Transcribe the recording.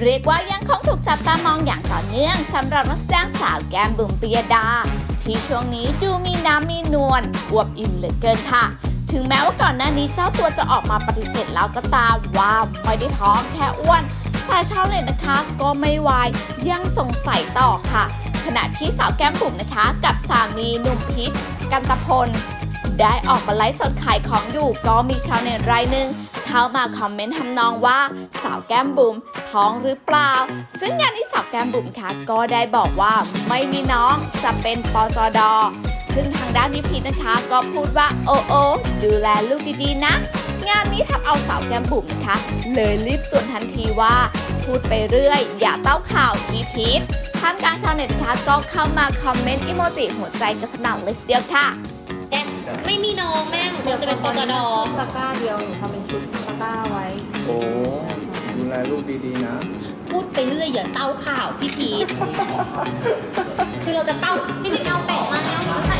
เรียกว่ายังคงถูกจับตามองอย่างต่อเนื่องสำหรับนักแสดงสาวแก้มบุ๋มปิยดา ที่ช่วงนี้ดูมีน้ำมีนวลอวบอิ่มเหลือเกินค่ะ ถึงแม้ว่าก่อนหน้านี้เจ้าตัวจะออกมาปฏิเสธแล้วก็ตามว่าไม่ได้ท้องแค่อ้วน แต่ชาวเน็ตนะคะก็ไม่วายยังสงสัยต่อค่ะ ขณะที่สาวแก้มบุ๋มนะคะ กับสามีหนุ่มพิษกันตพลได้ออกมาไลฟ์สดขายของอยู่ก็มีชาวเน็ตรายหนึ่งเข้ามาคอมเมนต์ทำนองว่า สาวแก้มบุ๋ม ท้องหรือเปล่า ซึ่งงานนี้สาวแก้มบุ๋มค่ะก็ได้บอกว่าไม่มีน้องจะเป็นปจดซึ่งทางด้านนิพิษนะคะก็พูดว่าโอ้โอดูแลลูกดีๆนะ งานนี้ทำเอาสาวแก้มบุ๋มนะคะ เลยรีบส่วนทันทีว่า พูดไปเรื่อย อย่าเต้าข่าวทีพิษท่ามกลางชาวเน็ตนะคะก็เข้ามาคอมเมนต์อิโมจิหัวใจกระสนั่นเลยทีเดียวค่ะไม่มีน้องแม่หนูเดี๋ยวจะเป็นปจดตะกร้าเดียวหนูทำเป็นชุดตะกร้าไว้ โอ้ดู แลลูกดีๆนะ พูดไปเรื่อยอย่าเต้าข่าวพี่พีทคือเราจะเต้าพี่พีทเอาแปะมาแล้วใส่